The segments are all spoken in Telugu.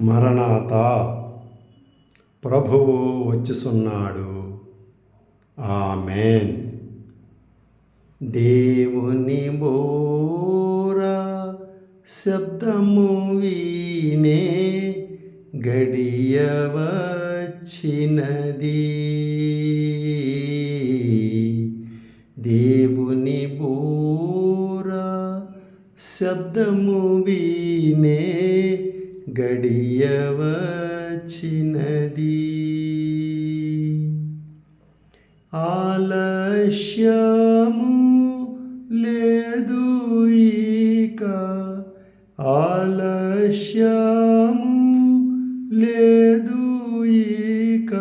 మరణాత ప్రభువు వచ్చుసున్నాడు ఆమెన్. దేవుని బోర శబ్దము వీనే గడియవచ్చినది. దేవుని బోర శబ్దము వీనే గడియవచ్చినది ఆలస్యము లేదు ఇక ఆలస్యము లేదు ఇక.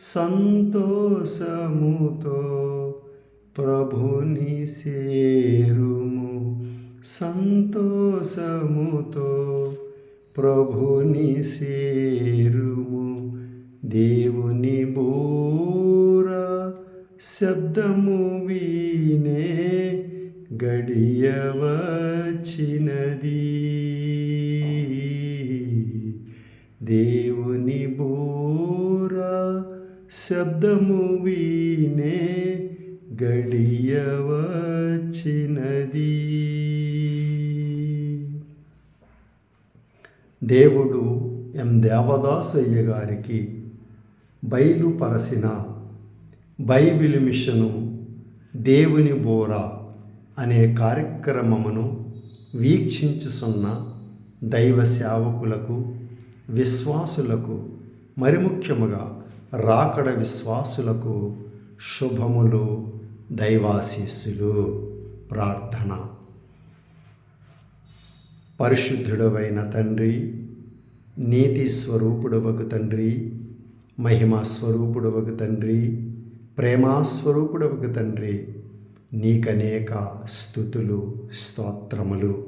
సంతోషముతో ప్రభుని సేరుము సంతోషముతో ప్రభుని సేరుము. దేవుని బోర శబ్దము వీనే గడియవచ్చినది దేవుని బోర శబ్దము వీనే గడియవచ్చినది దేవుడు ఎం దేవదాసయ్య గారికి బయలుపరసిన బైబిల్ మిషను దేవుని బోర అనే కార్యక్రమమును వీక్షించుసున్న దైవ సేవకులకు విశ్వాసులకు మరి ముఖ్యముగా రాకడ విశ్వాసులకు శుభములు దైవాశీస్సులు. ప్రార్థన. పరిశుద్ధుడవైన తండ్రి నీతి స్వరూపుడవకు తండ్రి మహిమా స్వరూపుడవకు తండ్రి ప్రేమాస్వరూపుడవకు తండ్రి నీకనేక స్థుతులు స్తోత్రములు.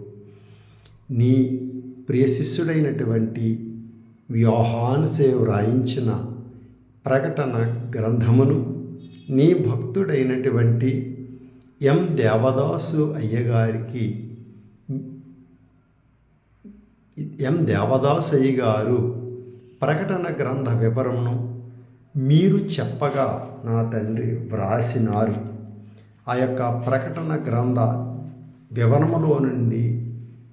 నీ ప్రియశిష్యుడైనటువంటి వ్యూహాన్సే వ్రాయించిన ప్రకటన గ్రంథమును నీ భక్తుడైనటువంటి ఎం దేవదాసు అయ్యగారికి ఎం దేవదాసయ్య గారు ప్రకటన గ్రంథ వివరమును మీరు చెప్పగా నా తండ్రి వ్రాసినారు. ఆ యొక్క ప్రకటన గ్రంథ వివరములో నుండి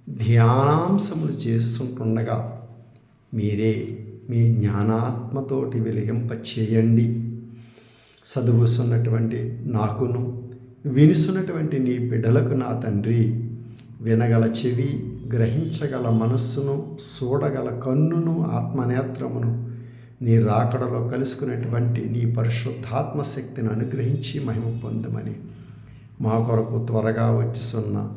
ధ్యానాంశములు చేస్తుంటుండగా మీరే మీ జ్ఞానాత్మతోటి వెలిగింప చేయండి చదువుస్తున్నటువంటి నాకును వినుసున్నటువంటి నీ బిడ్డలకు నా తండ్రి వినగల చెవి గ్రహించగల మనస్సును చూడగల కన్నును ఆత్మనేత్రమును నీ రాకడలో కలుసుకునేటువంటి నీ పరిశుద్ధాత్మ శక్తిని అనుగ్రహించి మహిమ పొందమని మా కొరకు త్వరగా వచ్చిసున్న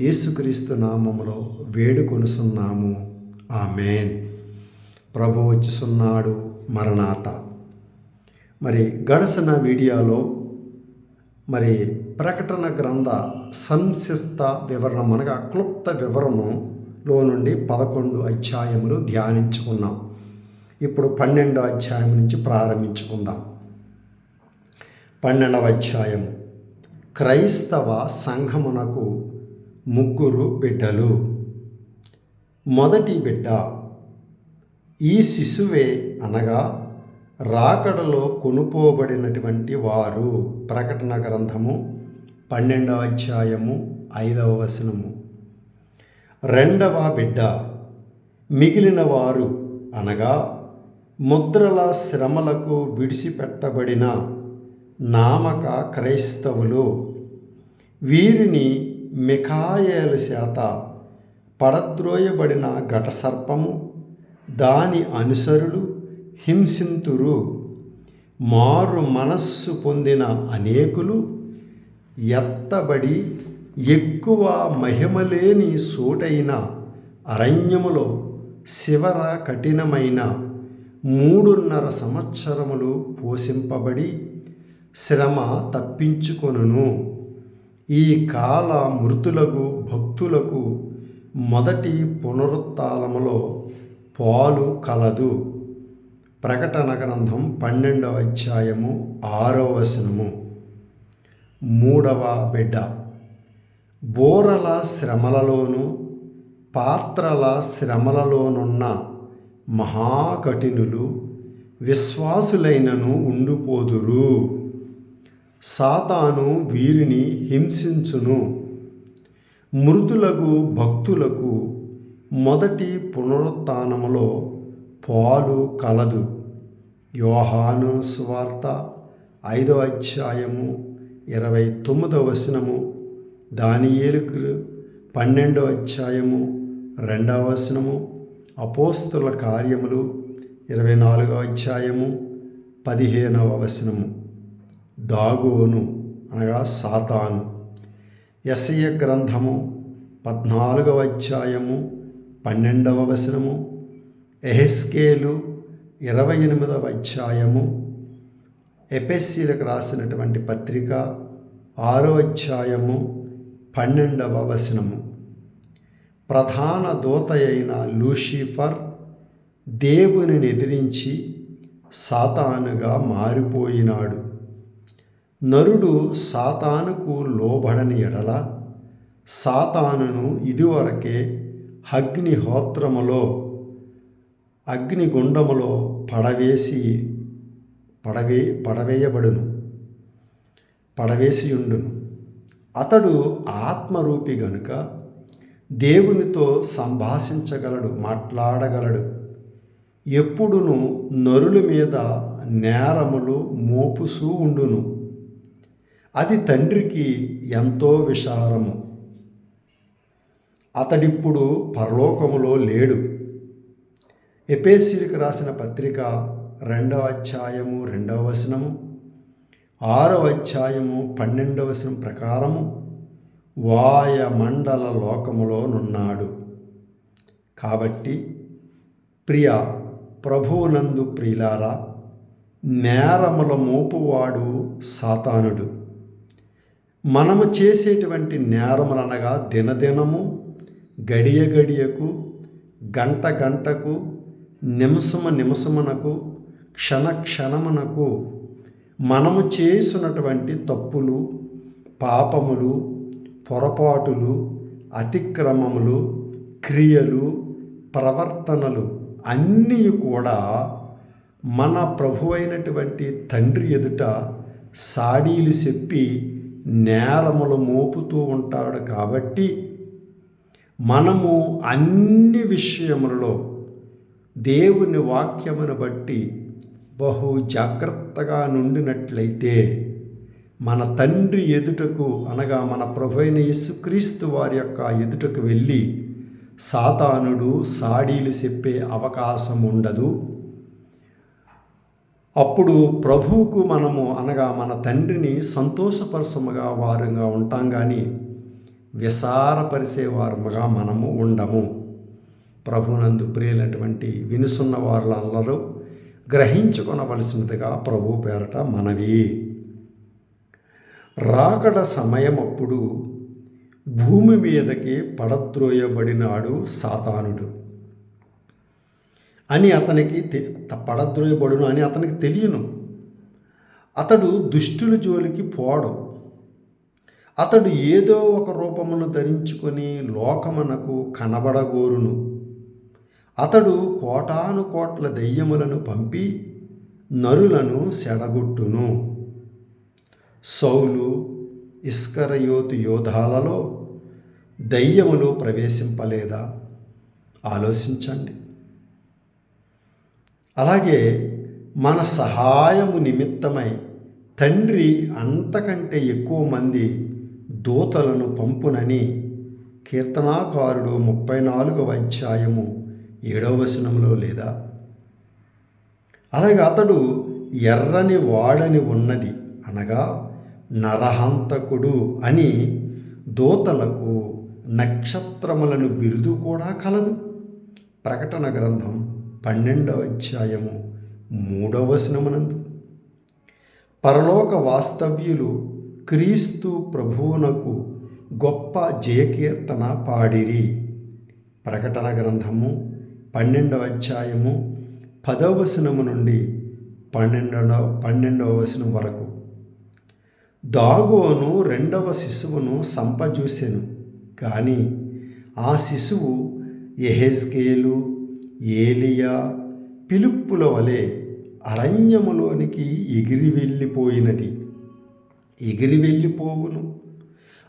యేసుక్రీస్తు నామములో వేడుకొనుసున్నాము. ఆమెన్. ప్రభు వచ్చిసున్నాడు మరణాత. మరి గడసిన వీడియోలో మరి ప్రకటన గ్రంథ సంక్షిప్త వివరణ అనగా క్లుప్త వివరణలో నుండి పదకొండు అధ్యాయములు ధ్యానించుకున్నాం. ఇప్పుడు పన్నెండో అధ్యాయం నుంచి ప్రారంభించుకుందాం. పన్నెండవ అధ్యాయం. క్రైస్తవ సంఘమునకు ముగ్గురు బిడ్డలు. మొదటి బిడ్డ ఈ శిశువే అనగా రాకడలో కొనుకోబడినటువంటి వారు. ప్రకటన గ్రంథము పన్నెండవ అధ్యాయము ఐదవ వచనము. రెండవ బిడ్డ మిగిలిన వారు అనగా ముద్రల శ్రమలకు విడిచిపెట్టబడిన నామక క్రైస్తవులు వీరిని మిఖాయేల చేత పడద్రోయబడిన ఘటసర్పము దాని అనుసరులు హింసింతురు మారు మనస్సు పొందిన అనేకులు ఎత్తబడి ఎక్కువ మహిమలేని సోటైన అరణ్యములో శివర కఠినమైన మూడున్నర సంవత్సరములు పోషింపబడి శ్రమ తప్పించుకొనును. ఈ కాల మృతులకు భక్తులకు మొదటి పునరుత్లములో పాలు కలదు. ప్రకటన గ్రంథం పన్నెండవ అధ్యాయము ఆరవ వచనము. మూడవ బిడ్డ. బోరల శ్రమలలోను పాత్రల శ్రమలలోనున్న మహాకఠినులు విశ్వాసులైనను ఉండిపోదురు. సాతాను వీరిని హింసించును. మృదులకు భక్తులకు మొదటి పునరుత్నములో పాలు కలదు. యోహాను స్వార్త ఐదో అధ్యాయము ఇరవై తొమ్మిదవ వచనము దానియేలుకు పన్నెండవ అధ్యాయము రెండవ వచనము అపోస్తుల కార్యములు ఇరవై నాలుగవ అధ్యాయము పదిహేనవ వచనము. దాగోను అనగా సాతాను. యశయ గ్రంథము పద్నాలుగవ అధ్యాయము పన్నెండవ వచనము ఎహెస్కేలు ఇరవై ఎనిమిదవ అధ్యాయము ఎపెస్సీలకు రాసినటువంటి పత్రిక ఆరో అధ్యాయము పన్నెండవ వచనము. ప్రధాన దూత అయిన లూషిఫర్ దేవుని ఎదిరించి సాతానుగా మారిపోయినాడు. నరుడు సాతానుకు లోబడని ఎడల సాతానును ఇదివరకే అగ్నిహోత్రములో అగ్నిగుండములో పడవేసి పడవే పడవేయబడును పడవేసియుండును. అతడు ఆత్మరూపి గనుక దేవునితో సంభాషించగలడు మాట్లాడగలడు. ఎప్పుడును నరుల మీద నేరములు మోపుసూ ఉండును. అది తండ్రికి ఎంతో విశారము. అతడిప్పుడు పరలోకములో లేడు. ఎపేసీలకు రాసిన పత్రిక రెండవ అధ్యాయము రెండవ వచనము. ఆరవ అధ్యాయము పన్నెండవ వచనం ప్రకారము వాయమండల లోకములో నున్నాడు. కాబట్టి ప్రియ ప్రభువునందు ప్రియులారా నేరముల మోపువాడు సాతానుడు. మనము చేసేటువంటి నేరములనగా దినదినము గడియ గడియకు గంట గంటకు నిమిషము నిమిషమునకు క్షణ క్షణమునకు మనము చేసినటువంటి తప్పులు పాపములు పొరపాటులు అతిక్రమములు క్రియలు ప్రవర్తనలు అన్నీ కూడా మన ప్రభు అయినటువంటి తండ్రి ఎదుట సాడీలు చెప్పి నేరములు మోపుతూ ఉంటాడు కాబట్టి మనము అన్ని విషయములలో దేవుని వాక్యమును బట్టి బహు జాగ్రత్తగా నుండినట్లయితే మన తండ్రి ఎదుటకు అనగా మన ప్రభు యేసుక్రీస్తు వారి యొక్క ఎదుటకు వెళ్ళి సాతానుడు సాడీలు చెప్పే అవకాశం ఉండదు. అప్పుడు ప్రభువుకు మనము అనగా మన తండ్రిని సంతోషపరసముగా వారంగా ఉంటాం కానీ విసారపరిచే వారముగా మనము ఉండము. ప్రభునందు ప్రియులటువంటి వినుసున్న వారులందరూ గ్రహించుకొనవలసినదిగా ప్రభు పేరట మనవి. రాకడ సమయం అప్పుడు భూమి మీదకి పడద్రోయబడినాడు సాతానుడు. అని అతనికి పడద్రోయబడును అని అతనికి తెలియను. అతడు దుష్టుల జోలికి పోవడం. అతడు ఏదో ఒక రూపమును ధరించుకొని లోకమునకు కనబడగోరును. అతడు కోటాను కోట్ల దెయ్యములను పంపి నరులను సెడగొట్టును. సౌలు ఇస్కరయోతు యోధాలలో దయ్యములు ప్రవేశింపలేదా? ఆలోచించండి. అలాగే మన సహాయము నిమిత్తమై తండ్రి అంతకంటే ఎక్కువ మంది దూతలను పంపునని కీర్తనాకారుడు ముప్పై నాలుగవ అధ్యాయము ఏడవ వచనంలో లేదా? అలాగే అతడు ఎర్రని వాడని ఉన్నది అనగా నరహంతకుడు అని దూతలకు నక్షత్రములను బిరుదు కూడా కలదు. ప్రకటన గ్రంథం పన్నెండవ అధ్యాయము మూడవ వచనమునందు. పరలోక వాస్తవ్యులు క్రీస్తు ప్రభువునకు గొప్ప జయకీర్తన పాడిరి. ప్రకటన గ్రంథము పన్నెండవ అధ్యాయము పదవ వచనము నుండి పన్నెండవ పన్నెండవ వచనం వరకు. దాగోను రెండవ శిశువును సంపజూసెను. కానీ ఆ శిశువు ఎహెస్కేలు ఏలియా పిలుపుల వలె అరణ్యములోనికి ఎగిరి వెళ్ళిపోయినది. ఎగిరి వెళ్ళిపోవును.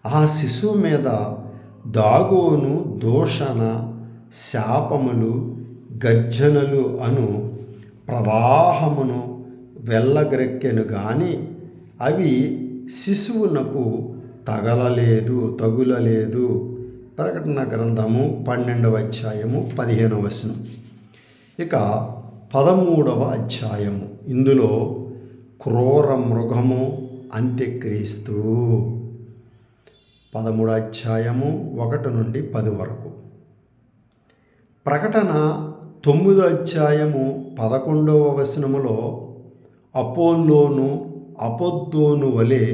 ఆ శిశువు మీద దాగోను దోషణ శాపములు గర్జనలు అను ప్రవాహమును వెళ్ళగ్రెక్కెను గాని అవి శిశువునకు తగలలేదు తగులలేదు. ప్రకటన గ్రంథము పన్నెండవ అధ్యాయము పదిహేనవ వచనం. ఇక పదమూడవ అధ్యాయము. ఇందులో క్రూర మృగము అంత్యక్రీస్తు. పదమూడు అధ్యాయము ఒకటి నుండి పది వరకు. ప్రకటన తొమ్మిదో అధ్యాయము పదకొండవ వచనములో అపోల్లోను అపోద్దోను వలె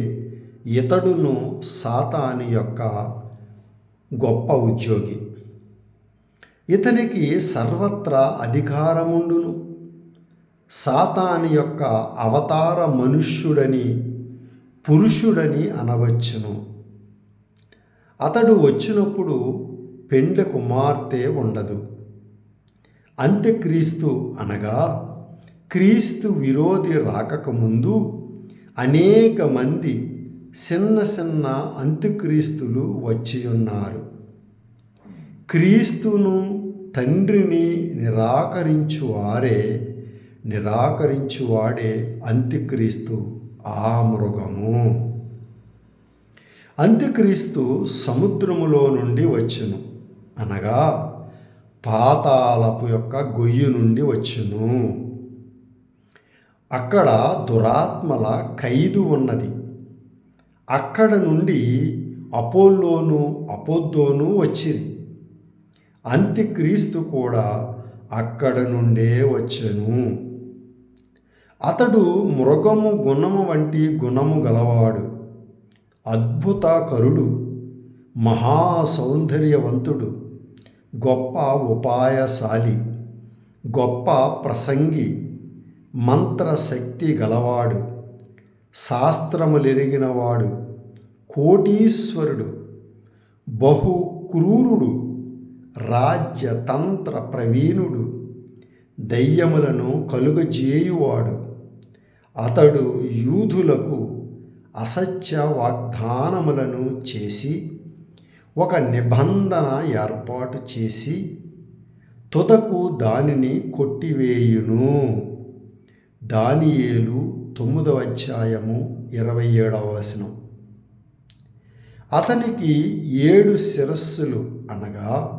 ఇతడును సాతాని యొక్క గొప్ప ఉద్యోగి. ఇతనికి సర్వత్రా అధికారముండును. సాతాని యొక్క అవతార మనుష్యుడని పురుషుడని అనవచ్చును. అతడు వచ్చినప్పుడు పెండ్ల కుమార్తె ఉండదు. అంత్యక్రీస్తు అనగా క్రీస్తు విరోధి రాకముందు అనేక మంది చిన్న చిన్న అంత్యక్రీస్తులు వచ్చి ఉన్నారు క్రీస్తును తండ్రిని నిరాకరించువారే నిరాకరించువాడే అంత్యక్రీస్తు ఆ మృగము. అంత్యక్రీస్తు సముద్రములో నుండి వచ్చును అనగా పాతాలపు యొక్క గొయ్యి నుండి వచ్చును. అక్కడ దురాత్మల ఖైదు ఉన్నది. అక్కడ నుండి అపోల్లోను అపోద్దోను వచ్చింది అంత్యక్రీస్తు కూడా అక్కడ నుండే వచ్చెను. అతడు మృగము గుణము వంటి గుణము గలవాడు. అద్భుత కరుడు మహా సౌందర్యవంతుడు. గొప్ప ఉపాయశాలి గొప్ప ప్రసంగి మంత్రశక్తి గలవాడు శాస్త్రములెరిగినవాడు కోటీశ్వరుడు బహు క్రూరుడు రాజ్యతంత్ర ప్రవీణుడు దయ్యములను కలుగజేయువాడు. అతడు యూదులకు అసత్య వాగ్దానములను చేసి ఒక నిబంధన ఏర్పాటు చేసి తుదకు దానిని కొట్టివేయును. దానియేలు తొమ్మిదవ అధ్యాయము ఇరవై ఏడవ వచనం. అతనికి ఏడు శిరస్సులు అనగా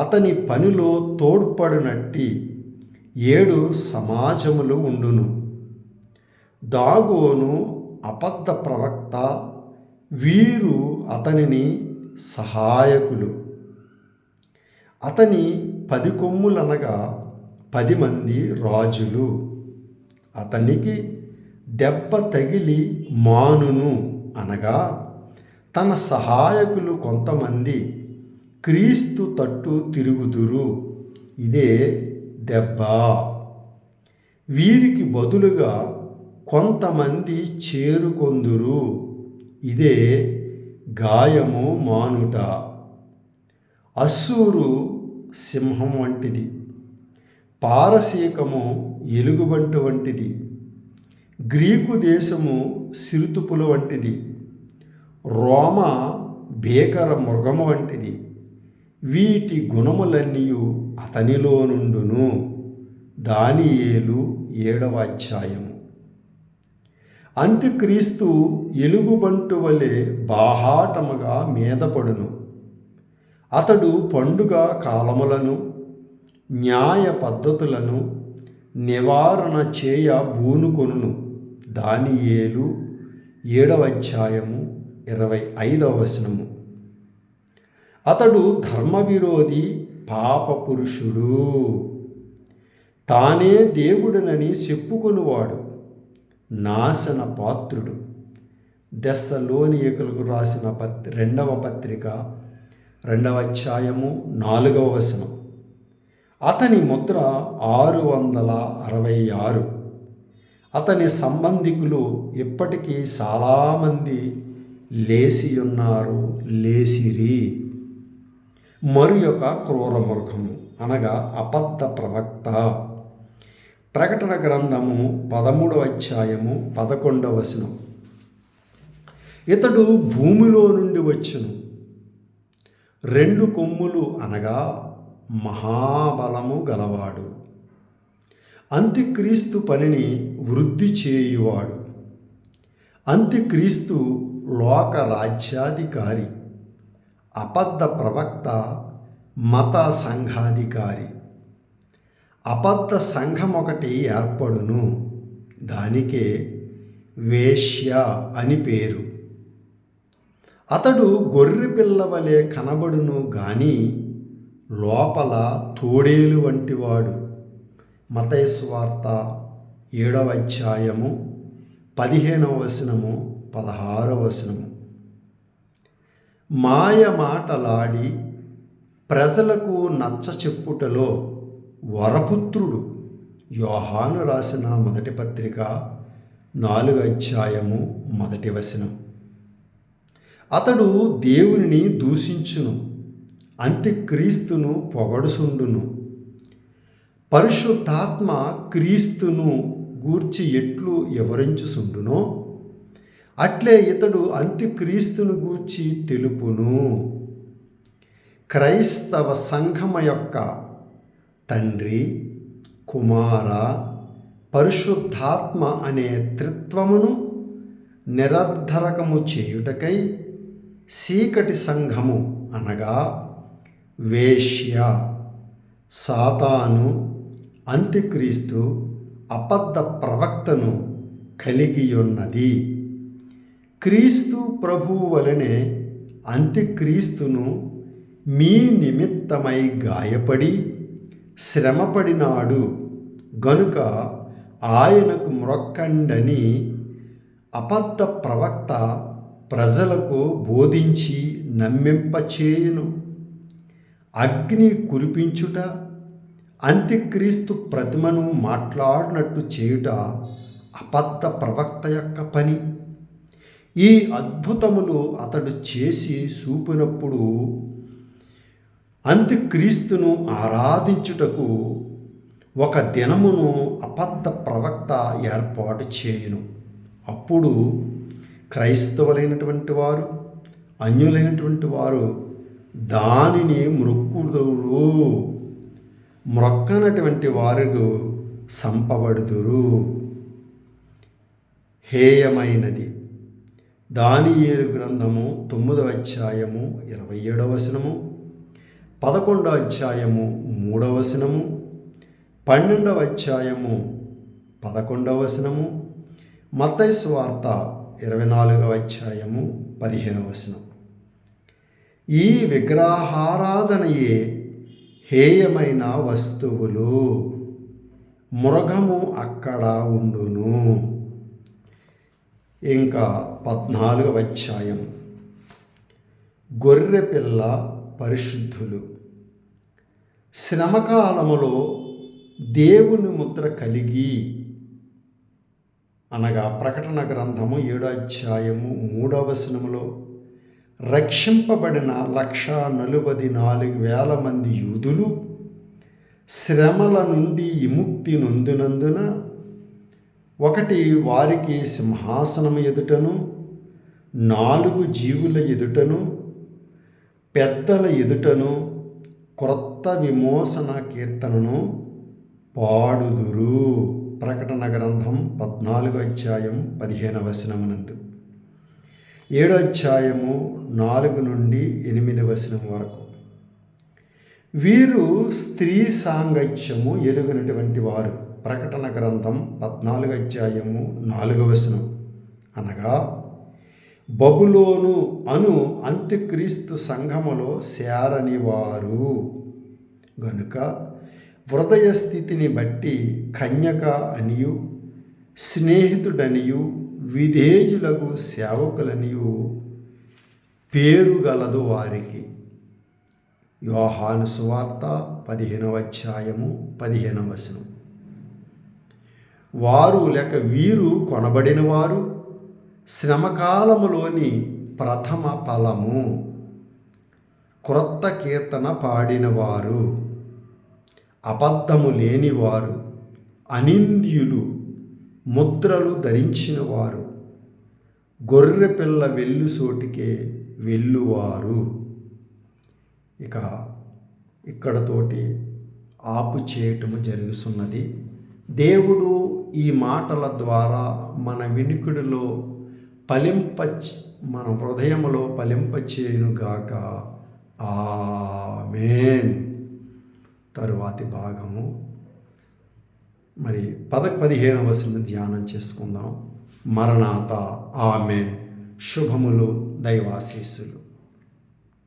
అతని పనిలో తోడ్పడినట్టి ఏడు సమాజములు ఉండును. దాగోను అబద్ధ ప్రవక్త వీరు అతనిని సహాయకులు. అతని పది కొమ్ములనగా పది మంది రాజులు. అతనికి దెబ్బ తగిలి మానును అనగా తన సహాయకులు కొంతమంది క్రీస్తు తట్టు తిరుగుదురు. ఇదే దెబ్బ. వీరికి బదులుగా కొంతమంది చేరుకొందురు. ఇదే గాయము మానుట. అస్సూరు సింహం వంటిది. పారసీకము ఎలుగుబంటి వంటిది. గ్రీకు దేశము సిరుతుపుల వంటిది. రోమ భీకర మృగము వంటిది. వీటి గుణములన్నీ అతనిలో నుండును. దానియేలు ఏడవ అధ్యాయము. అంత్యక్రీస్తు ఎలుగుబంటు వలె బాహాటముగా మీదపడును అతడు పండుగ కాలములను న్యాయ పద్ధతులను నివారణ చేయ బూనుకొనును ఏలు ఏడవ అధ్యాయము ఇరవై ఐదవ వచనము. అతడు ధర్మవిరోధి పాపపురుషుడు తానే దేవుడనని చెప్పుకొనివాడు. నాశన పాత్రుడు దశలోనియకులకు రాసిన పత్రి రెండవ పత్రిక రెండవ అధ్యాయము నాలుగవ వచనం. అతని ముద్ర ఆరు వందల అరవై ఆరు. అతని సంబంధికులు ఇప్పటికీ చాలామంది లేచి ఉన్నారు లేసిరి. మరి యొక్క క్రూర మృగము అనగా అబద్ధ ప్రవక్త. ప్రకటన గ్రంథము పదమూడవ అధ్యాయము పదకొండవ వచనం. ఇతడు భూమిలో నుండి వచ్చును. రెండు కొమ్ములు అనగా మహాబలము గలవాడు. అంత్యక్రీస్తు పనిని వృద్ధి చేయువాడు. అంత్యక్రీస్తు లోక రాజ్యాధికారి. అబద్ధ ప్రవక్త మత సంఘాధికారి. అబద్ధ సంఘం ఒకటి ఏర్పడును. దానికే వేశ్య అని పేరు. అతడు గొర్రె పిల్ల వలె కనబడును గాని లోపల తోడేలు వంటివాడు. మతైస్వార్త ఏడవ అధ్యాయము పదిహేనవ వచనము పదహారవ వచనము. మాయ మాటలాడి ప్రజలకు నచ్చ చెప్పుటలో వరపుత్రుడు యోహాను రాసిన మొదటి పత్రిక నాలుగు అధ్యాయము మొదటి వచనం. అతడు దేవునిని దూషించును అంత్యక్రీస్తును పొగడుసుండును పరిశుద్ధాత్మ క్రీస్తును గూర్చి ఎట్లు వివరించుసుండునో అట్లే ఇతడు అంత్యక్రీస్తును గూర్చి తెలుపును. క్రైస్తవ సంఘమ యొక్క తండ్రి కుమార పరిశుద్ధాత్మ అనే త్రిత్వమును నిరర్ధరకము చేయుటకై సీకటి సంఘము అనగా వేశ్య. సాతాను అంత్యక్రీస్తు అబద్ధ ప్రవక్తను కలిగియున్నది. క్రీస్తు ప్రభువు వలనే అంత్యక్రీస్తును మీ నిమిత్తమై గాయపడి శ్రమపడినాడు. గనుక ఆయనకు మ్రొక్కండని అబద్ధ ప్రవక్త ప్రజలకు బోధించి నమ్మింపచేయును. అగ్ని కురిపించుట అంత్యక్రీస్తు ప్రతిమను మాట్లాడినట్టు చేయుట అబద్ధ ప్రవక్త యొక్క పని. ఈ అద్భుతములు అతడు చేసి చూపినప్పుడు అంత్యక్రీస్తును ఆరాధించుటకు ఒక దినమును అబద్ధ ప్రవక్త ఏర్పాటు చేయును. అప్పుడు క్రైస్తవులైనటువంటి వారు అన్యులైనటువంటి వారు దానిని మృక్కుదురు మ్రొక్కనటువంటి వారు సంపబడుదురు. హేయమైనది. దానియేలు గ్రంథము తొమ్మిదవ అధ్యాయము ఇరవై ఏడవ వచనము. పదకొండవ అధ్యాయము మూడవ వచనము పన్నెండవ అధ్యాయము పదకొండవ వచనము మత్తైసు వార్త ఇరవై నాలుగవ అధ్యాయము పదిహేనవ వచనం. ఈ విగ్రహారాధనయే హేయమైన వస్తువులు. మృగము అక్కడ ఉండును. ఇంకా పద్నాలుగవ అధ్యాయం గొర్రెపిల్ల పరిశుద్ధులు. శ్రమకాలములో దేవుని ముద్ర కలిగి అనగా ప్రకటన గ్రంథము ఏడో అధ్యాయము మూడవ వచనములో రక్షింపబడిన లక్ష నలుబది నాలుగు వేల మంది యూదులు శ్రమల నుండి విముక్తి నొందినందున ఒకటి వారికి సింహాసనం ఎదుటను నాలుగు జీవుల ఎదుటను పెద్దల ఎదుటను క్రొత్త విమోచన కీర్తనను పాడుదురు. ప్రకటన గ్రంథం పద్నాలుగు అధ్యాయం పదిహేనవ వచనమునందు. ఏడో అధ్యాయము నాలుగు నుండి ఎనిమిది వచనం వరకు. వీరు స్త్రీ సాంగత్యము ఎరుగినటువంటి వారు. ప్రకటన గ్రంథం పద్నాలుగు అధ్యాయము నాలుగవ వచనం. అనగా బబులోను అను అంత్యక్రీస్తు సంఘములో చేరనివారు గనుక హృదయ స్థితిని బట్టి కన్యక అనియు స్నేహితుడనియు విధేయులకు సేవకులనియు పేరు గలదు వారికి. యోహాను సువార్త పదిహేనవ అధ్యాయము పదిహేనవ వచనం. వారు లేక వీరు కొనబడినవారు శ్రమకాలములోని ప్రథమ ఫలము క్రొత్త కీర్తన పాడినవారు అబద్ధము లేనివారు అనింద్యులు ముద్రలు ధరించినవారు గొర్రెపిల్ల వెళ్ళు సోటికే వెళ్ళువారు. ఇక ఇక్కడతోటి ఆపు చేయటము జరుగుతున్నది దేవుడు ఈ మాటల ద్వారా మన వినికుడిలో పలింపచ్ మన హృదయములో పలింపచేయునుగాక ఆ మేన్ తరువాతి భాగము. మరి పద పదిహేను వచనం ధ్యానం చేసుకుందాం. మరణాత. ఆమెన్. శుభములు దైవాశీస్సులు.